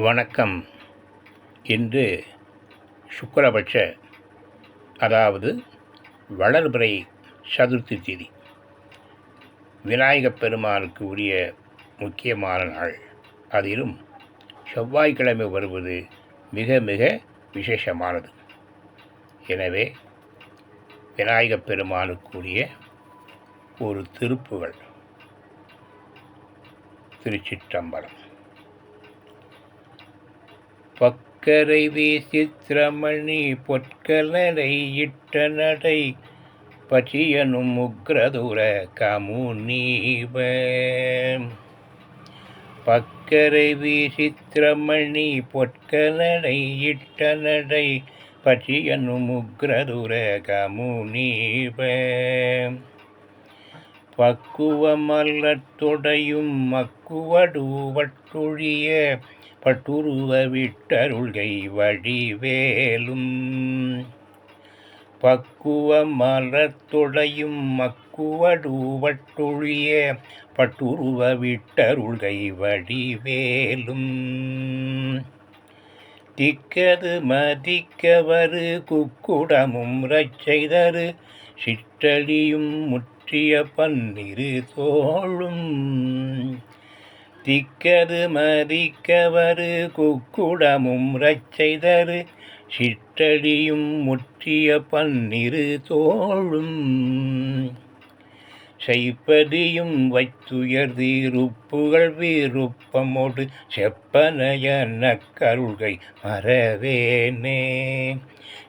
வணக்கம். இன்று சுக்கரபட்ச அதாவது வளர்பிறை சதுர்த்தி திதி. விநாயகப் பெருமானுக்கு உரிய முக்கியமான நாள். அதிலும் செவ்வாய்க்கிழமை வருவது மிக மிக விசேஷமானது. எனவே விநாயகப் பெருமானுக்குரிய ஒரு திருப்புகள். திருச்சிற்றம்பலம். பக்கரை வீசித்திரமணி பொற்கலனை இட்ட நடை பச்சியனும் உக்ரதுர கமுனீப பக்கரை வீசித்திரமணி பொற்கலனை இட்ட நடை பச்சியனும் உக்ரதுர கமுனீப பக்குவமல்லத்துடையும் மக்குவடுவட்டொழிய பட்டுருவ விட்டருள்கை வழிவேலும் பக்குவ மலத்துடையும் பட்டுருவ விட்டருள்கை வழிவேலும் திக்கது மதிக்கவரு குக்குடமும் ரச்சைதரு சிற்றலியும் முற்றிய பன்னிரு தோளும். திக்கது மதிக்கவரு குக்குடமும் ரச்சைதரு சிற்றடியும் முற்றிய பன்னிரு தோளும். செய்ப்பதியும் வைத்துயர்தீருப்புகள் வீருப்பமோடு செப்பனைய கருள்கை மறவேனே.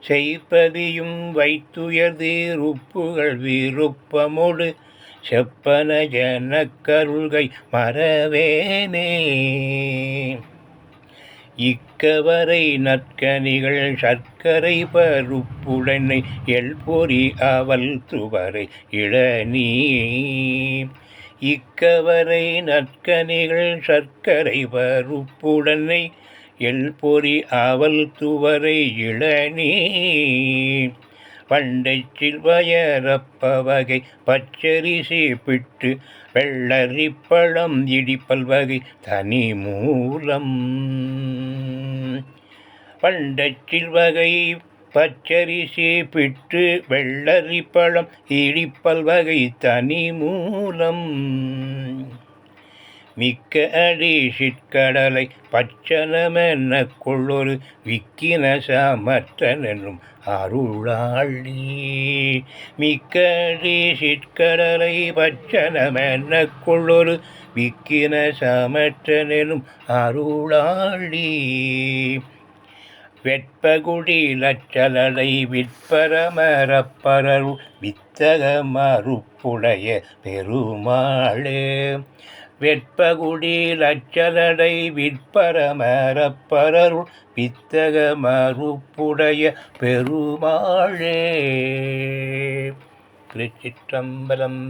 செய்ப்பதியும் வைத்துயர்தீருப்புகள் வீருப்பமோடு செப்பன கருள்கை மறவேனே. இக்கவரை நற்கனிகள் சர்க்கரை பருப்புடனை எல் பொறி அவல் துவரை இளநீ. இக்கவரை நற்கனிகள் சர்க்கரை பருப்புடனை எல் பொறி அவல் துவரை இளநீ. பண்டை சில்வயரப்ப வகை பச்சரிசி பிட்டு வெள்ளரி பழம் இடிப்பல் வகை தனி மூலம். பண்டச்சில் வகை பச்சரிசி பிட்டு வெள்ளரி பழம் இடிப்பல் வகை தனி மூலம். மிக்க அடிஷிற்கடலை பச்சலமென்ன கொள்ளொரு விக்கின என்னும் அருளாளி. மிக்க அடிஷிற்கடலை பச்சலமென்ன கொள்ளொரு விக்கின என்னும் அருளாளி. வெட்பகுடி லச்சலலை விற்பரமரப்பரல் வித்தக மறுப்புடைய பெருமாளே. வெட்பகுடி லச்சலடை விற்பரமரப்பரருள் வித்தக மறுப்புடைய பெருமாளே. திருச்சிற்றம்பலம்